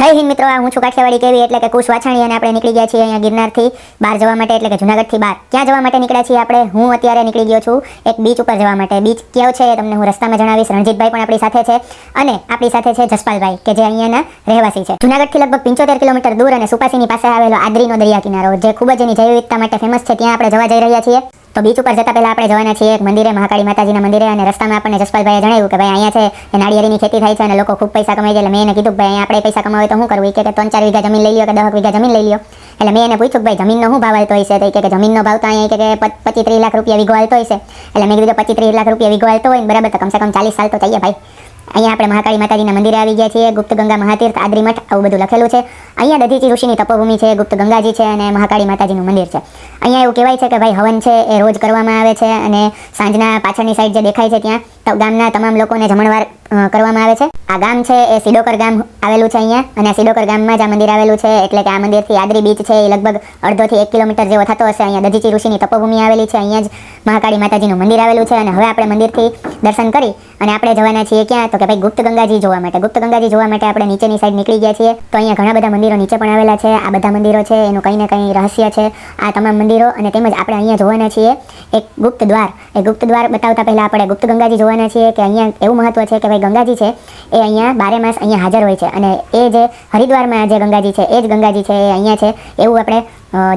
જય હિન્દ મિત્રો હું છું કાઠિયાવાડી કેવી? એટલે કે કુશ વાછાણી અને આપણે નીકળી ગયા છીએ અહીંયા ગિરનારથી, બહાર જવા માટે, એટલે કે જુનાગઢથી બહાર. ક્યાં જવા માટે નીકળ્યા છીએ આપણે? હું અત્યારે નીકળી ગયો છું એક બીચ ઉપર જવા માટે. બીચ કયો છે એ તમને હું રસ્તામાં જણાવીશ. રણજીતભાઈ પણ આપણી સાથે છે અને આપણી સાથે છે જસપાલભાઈ, કે જે અહીંયાના રહેવાસી છે. જુનાગઢથી લગભગ પંચોતેર કિલોમીટર દૂર અને સુપાસીની પાસે આવેલો આદરીનો દરિયા કિનારો જે ખૂબ જ એની જૈવ વિવિધતા માટે ફેમસ છે. ત્યાં આપણે જવા જઈ રહ્યા છીએ. તો બીચ ઉપર જતા પહેલા આપણે જવાના છીએ એક મંદિરે, મહાકાળી માતાજીના મંદિરે અને રસ્તામાં આપણને જસપાલભાઈએ જણાવ્યું કે ભાઈ અહીંયા છે, એ નાળિયેરીની ખેતી થાય છે અને લોકો ખૂબ પૈસા કમાય છે એટલે મેં એને કીધું ભાઈ આપણે પૈસા કમાવે તો શું કરવું? કે ત્રણ ચાર વીઘા જમીન લઈ લ્યો કે દસ વીઘા જમીન લઈ લ્યો. એટલે મેં એને પૂછ્યું ભાઈ જમીનનો શું ભાવ હાલતો હશે? તો કે જમીનનો ભાવ તો અહીંયા કે કે પચીસ ત્રીસ લાખ રૂપિયા વીઘો હાલતો હશે. એટલે મેં કીધું પચીસ ત્રીસ લાખ રૂપિયા વીઘો હાલતો હોય બરાબર, તો કમસે કમ ચાલીસ સાલ તો ચાહીએ ભાઈ. અહીંયા આપણે મહાકાળી માતાજીના મંદિરે આવી ગયા છીએ, ગુપ્ત ગંગા મહાતીર્થ, આદરી આવું બધું લખેલું છે. અહીંયા દધીચી ઋષિની તપોભૂમિ છે, ગુપ્ત ગંગાજી છે અને મહાકાળી માતાજીનું મંદિર છે. અહીંયા એવું કહેવાય છે કે ભાઈ હવન છે એ રોજ કરવામાં આવે છે અને સાંજના પાછળની સાઈડ જે દેખાય છે ત્યાં ગામના તમામ લોકોને જમણવાર કરવામાં આવે છે. આ ગામ છે એ સિડોકર ગામ આવેલું છે અહીંયા અને સિડોકર ગામમાં જ આ મંદિર આવેલું છે એટલે કે આ મંદિરથી આદરી બીચ છે એ લગભગ અડધોથી એક કિલોમીટર જેવો થતો હશે. અહીંયા દધીચી ઋષિની તપોભૂમિ આવેલી છે, અહીંયા જ મહાકાળી માતાજીનું મંદિર આવેલું છે અને હવે આપણે મંદિરથી દર્શન કરી અને આપણે જવાના છીએ ક્યાં? તો કે ભાઈ ગુપ્ત ગંગાજી જોવા માટે. ગુપ્ત ગંગાજી જોવા માટે આપણે નીચેની સાઈડ નીકળી ગયા છીએ. તો અહીંયા ઘણા બધા મંદિરો નીચે પણ આવેલા છે. આ બધા મંદિરો છે, એનું કંઈ ને કંઈ રહસ્ય છે. આ તમામ મંદિરો અને તેમજ આપણે અહીંયા જોવાના છીએ એક ગુપ્ત દ્વાર. એ ગુપ્ત દ્વાર બતાવતા પહેલાં આપણે ગુપ્ત ગંગાજી જોવાના છીએ કે અહીંયા એવું મહત્વ છે કે ભાઈ ગંગાજી છે, એ અહીંયા બારે માસ અહીંયા હાજર હોય છે. અને એ જે હરિદ્વારમાં જે ગંગાજી છે, એ જ ગંગાજી છે, એ અહીંયા છે એવું આપણે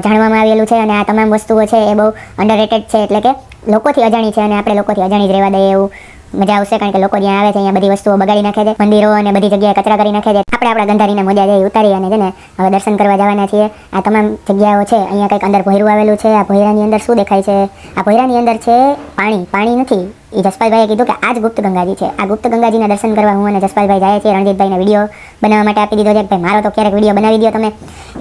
જાણવામાં આવેલું છે. અને આ તમામ વસ્તુઓ છે એ બહુ અંડરરેટેડ છે. એટલે કે લોકોથી અજાણી છે અને આપણે લોકોથી અજાણી જ રહેવા દઈએ એવું મજા આવશે કારણ કે લોકો જ્યાં આવે છે, અહીંયા બધી વસ્તુઓ બગાડી નાખે છે, મંદિરો અને બધી જગ્યાએ કચરા કરી નાખે છે. આપણે આપણા ગંધારીને મોજા જઈ ઉતારી અને છે હવે દર્શન કરવા જવાના છીએ. આ તમામ જગ્યાઓ છે, અહીંયા કંઈક અંદર ભોયરું આવેલું છે. આ ભોયરાની અંદર શું દેખાય છે? આ ભોયરાની અંદર છે પાણી. પાણી નથી. એ જસપાલભાઈએ કીધું કે આ જ ગુપ્ત ગંગાજી છે. આ ગુપ્ત ગંગાજીના દર્શન કરવા હું અને જસપાલભાઈ જાય છે રણજીતભાઈને વીડિયો બનાવવા માટે આપી દીધો છે. ભાઈ મારો તો ક્યારેક વીડિયો બનાવી દો તમે.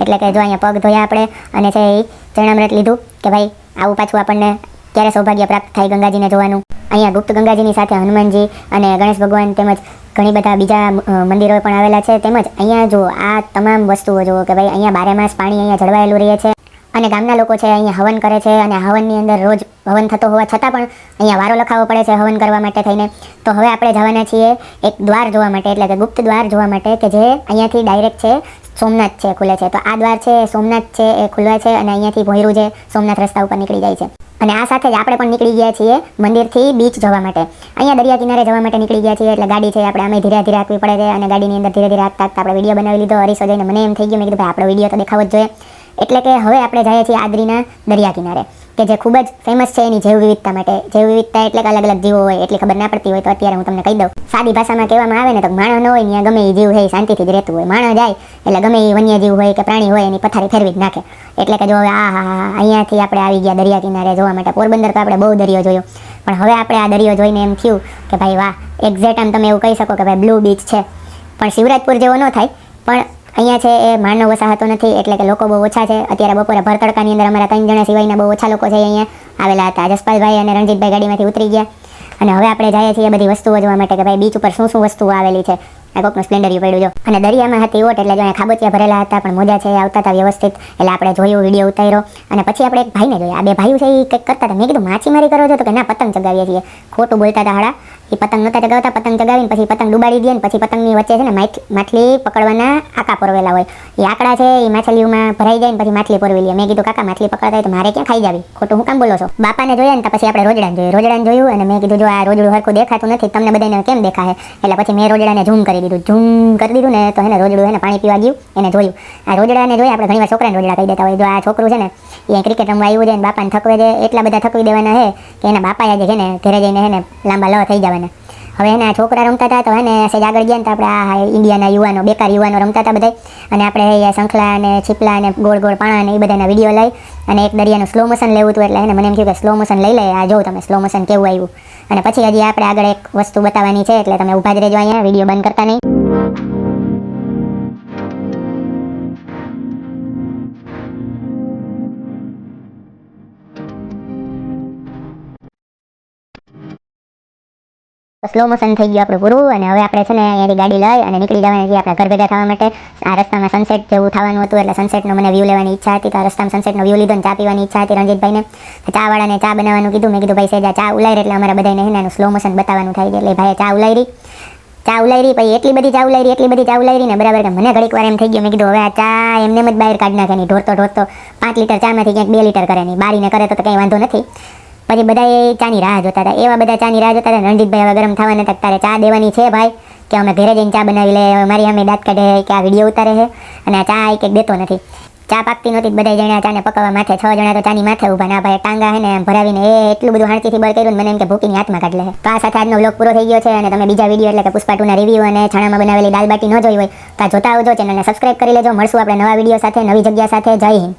એટલે કે જો અહીંયા પગ ધોયા આપણે અને છે એ ચરણામૃત લીધું કે ભાઈ આવું પાછું આપણને ક્યારે સૌભાગ્ય પ્રાપ્ત થાય ગંગાજીને જોવાનું. અહીંયા ગુપ્ત ગંગાજીની સાથે હનુમાનજી અને ગણેશ ભગવાન તેમજ ઘણી બધા બીજા મંદિરો પણ આવેલા છે. તેમજ અહીંયા જો આ તમામ વસ્તુઓ જુઓ કે ભાઈ અહીંયા બારે માસ પાણી અહીંયા જળવાયેલું રહે છે અને ગામના લોકો છે અહીંયા હવન કરે છે અને હવનની અંદર રોજ હવન થતો હોવા છતાં પણ અહીંયા વારો લખાવવો પડે છે હવન કરવા માટે થઈને. તો હવે આપણે જવાના છીએ એક દ્વાર જોવા માટે, એટલે કે ગુપ્ત દ્વાર જોવા માટે કે જે અહીંયાથી ડાયરેક્ટ છે સોમનાથ છે, ખુલે છે. તો આ દ્વાર છે, સોમનાથ છે, એ ખુલે છે અને અહીંયાથી ભોયરું છે સોમનાથ રસ્તા ઉપર નીકળી જાય છે. અને આ સાથે જ આપણે પણ નીકળી ગયા છીએ મંદિરથી બીચ જવા માટે. અહીંયા દરિયા કિનારે જવા માટે નીકળી ગયા છીએ એટલે ગાડી છે, આપણે અમે ધીરે ધીરે રાખવી પડે છે અને ગાડીની અંદર ધીરે ધીરે હાંકતા આપણે વીડિયો બનાવી લીધો હરીશો જઈને મને એમ થઈ ગયું, મેં કીધું, ભાઈ, આપણો વીડિયો તો દેખાવો જ જોઈએ. એટલે કે હવે આપણે જઈએ છીએ આદરીના દરિયા કિનારે. કે જે ખૂબ જ ફેમસ છે એની જૈવ વિવિધતા માટે. જૈવ વિવિધતા એટલે કે અલગ અલગ જીવો હોય, એટલી ખબર ના પડતી હોય તો અત્યારે હું તમને કહી દઉં. સાદી ભાષામાં કહેવામાં આવે ને તો માણસ ન હોય, ત્યાં ગમે એ જીવ હોય શાંતિથી જ રહેતું હોય. માણસ જાય એટલે ગમે એ વન્ય જીવ હોય કે પ્રાણી હોય, એની પથારી ફેરવી જ નાખે. એટલે કે જો હવે આ હા હા અહીંયાથી આપણે આવી ગયા દરિયા કિનારે જોવા માટે. પોરબંદર તો આપણે બહુ દરિયો જોયો. પણ હવે આપણે આ દરિયો જોઈને એમ થયું કે ભાઈ વાહ એક્ઝેક્ટ આમ તમે એવું કહી શકો કે ભાઈ બ્લુ બીચ છે. પણ શિવરાજપુર જેવો ન થાય, પણ અહીંયા છે એ માનવ વસાહતો નથી, એટલે કે લોકો બહુ ઓછા છે. અત્યારે બપોરે ભર તડકાની અંદર અમારા ત્રણ જણા સિવાયના બહુ ઓછા લોકો છે અહીંયા. આવેલા હતા જસપાલભાઈ અને રણજીતભાઈ ગાડીમાંથી ઉતરી ગયા. અને હવે આપણે જઈએ છીએ બધી વસ્તુઓ જોવા માટે કે ભાઈ બીચ ઉપર શું શું વસ્તુઓ આવેલી છે. આ કોકનું સ્પ્લેન્ડર પડ્યું જો. અને દરિયામાં હતી ઓટ, એટલે જો અહીંયા ખાબોચિયા ભરેલા હતા, પણ મોજા છે આવતા હતા વ્યવસ્થિત. એટલે આપણે જોયું, વીડિયો ઉતાર્યો. અને પછી આપણે એક ભાઈને જોયા. આ બે ભાઈઓ છે એ કંઈક કરતા હતા. મેં કીધું, માછીમારી કરો છો તો કે ના, પતંગ ચગાવીએ છીએ. ખોટું બોલતા હતા હાડા. એ પતંગ નહોતા ચગાવતા, પતંગ ચગાવીને પછી પતંગ ડુબાડી દે ને પછી પતંગની વચ્ચે છે ને માછલી પકડવાના આકા પરવેલા હોય. એ આંકડા છે એ માછલીઓમાં ભરાઈ જાય ને પછી માછલી પરવી મેં કીધું, કાકા, માછલી પકડતા હોય તો મારે ક્યાં ખાઈ જાવી? ખોટું હું કામ બોલો છો? બાપાને જોયા ને પછી આપણે રોજડાને જોયું. રોજડાને જોયું અને મેં કીધું, જો આ રોજડું હરખું દેખાતું નથી તમને બધાને કેમ દેખાય એટલે પછી મેં રોજડાને ઝૂમ કરી દીધું. ઝૂમ કરી દીધું ને તો એને રોજડું એને પાણી પીવા ગયું, એને જોયું. આ રોજડાને જોઈ આપણે ઘણીવાર છોકરાને રોજડા કહી દેતા હોય. જો આ છોકરું છે ને એ ક્રિકેટ રમવા આવ્યું છે ને બાપાને થકવે છે, એટલા બધા થકવી દેવાના છે કે એના બાપા આજે છે ને ઘરે જઈને છે ને લાંબા લવ થઈ જવાના. હવે એના છોકરા રમતા હતા તો હે ને સેજ આગળ ગયા ને તો આપણે આ ઇન્ડિયાના યુવાનો, બેકાર યુવાનો રમતા હતા બધા અને આપણે શંખલા અને છીપલા અને ગોળ ગોળ પાણા અને એ બધાના વીડિયો લઈ અને એક દરિયાનું સ્લો મોશન લેવું હતું એટલે એને મને એમ થયું કે સ્લો મોશન લઈ લે, આ જો તમે સ્લો મોશન કેવું આવ્યું. અને પછી હજી આપણે આગળ એક વસ્તુ બતાવવાની છે એટલે તમે ઊભા જ રહેજો અહીંયા વીડિયો બંધ કરતા નહીં. સ્લો મોશન થઈ ગયું આપણું પૂરું અને હવે આપણે છે ને અહીંયાથી ગાડી લઈ અને નીકળી જવાની છે આપણા ઘર ભેગા થવા માટે. આ રસ્તામાં સનસેટ જેવું થવાનું હતું એટલે સનસેટનો મને વ્યૂ લેવાની ઈચ્છા હતી. તો આ રસ્તામાં સનસેટનો વ્યૂ લીધો ને ચા પીવાની ઈચ્છા હતી રણજીતભાઈને. તો ચાવાળાને ચા બનાવવાનું કીધું. મેં કીધું, ભાઈ સેજા, ચા ઉલાઈ એટલે અમારા બધાને એનું સ્લો મોશન બતાવવાનું થાય છે. એટલે ભાઈ ચા ઉલારી ચા ઉલાયરી, પછી એટલી બધી ચા ઉલાયરી, એટલી બધી ચા ઉલાયરી ને બરાબર મને ઘડીક વાર એમ થઈ ગયું. મેં કીધું, હવે આ ચા એમને જ બહાર કાઢી નાખે નહીં ઢોરતો પાંચ લીટર ચામાંથી ક્યાંક બે લીટર કરે નહીં બારીને કરે તો કંઈ વાંધો નથી. પછી બધા એ ચાની રાહ જોતા હતા. એવા બધા ચાની રાહ જોતા હતા. રણજીતભાઈ હવે ગરમ થવાના હતા તારે ચા દેવાની છે ભાઈ? કે અમે ઘરે જઈને ચા બનાવી લઈએ મારી અમે દાંત કાઢે કે આ વીડિયો ઉતારે છે. અને આ ચા એક દેતો નથી. ચા પાકતી નહોતી બધા જણા ચાને પકવવા માથે, છ જણા તો ચાની માથે ઊભા. ના ભાઈ ટાંગા હે ને ભરાવીને એ એટલું બધું હાણતીથી બળ કર્યું મને એમ કે ભૂકીની હાથમાં કાઢ તો આ સાથે આજનો વ્લોગ પૂરો થઈ ગયો છે અને તમે બીજા વીડિયો એટલે કે પુષ્પા ટુના રિવ્યુ અને છાણામાં બનાવેલી દાલબાટી ન જોઈ હોય, તો જોતા આવજો. ચેનલને સબસ્ક્રાઇબ કરી લેજો. મળશું આપણે નવા વીડિયો સાથે, નવી જગ્યા સાથે. જય હિન્દ.